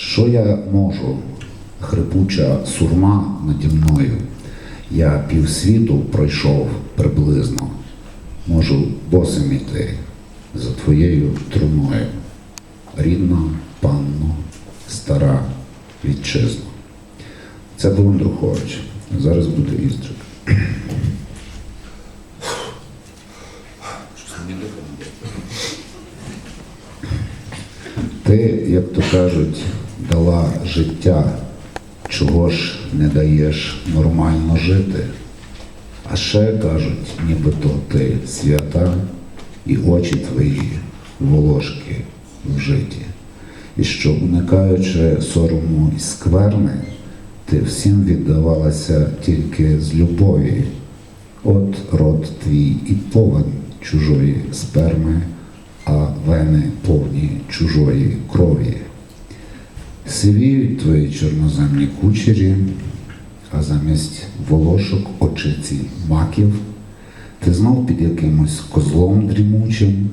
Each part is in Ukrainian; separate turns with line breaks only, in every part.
Що я можу? Хрипуча сурма наді мною. Я півсвіту пройшов приблизно. Можу босим іти за твоєю труною. Рідна панно, стара вітчизна. Це був Андрухович. Зараз буде Іздрик. Ти, як то кажуть, дала життя, чого ж не даєш нормально жити. А ще кажуть, нібито ти свята і очі твої волошки в житті. І що, уникаючи сорому і скверни, ти всім віддавалася тільки з любові. От рот твій і повен чужої сперми, а вени повні чужої крові. Сивіють твої чорноземні кучері, а замість волошок очиці маків, ти знов під якимось козлом дрімучим,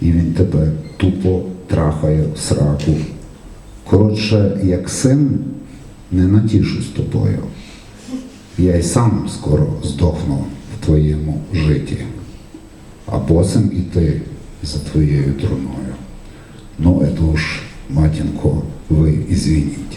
і він тебе тупо трахає в сраку. Коротше, як син, не натішусь тобою. Я й сам скоро здохну в твоєму житті, а босим іти за твоєю труною. Ну, это уж, матінко, ви извините.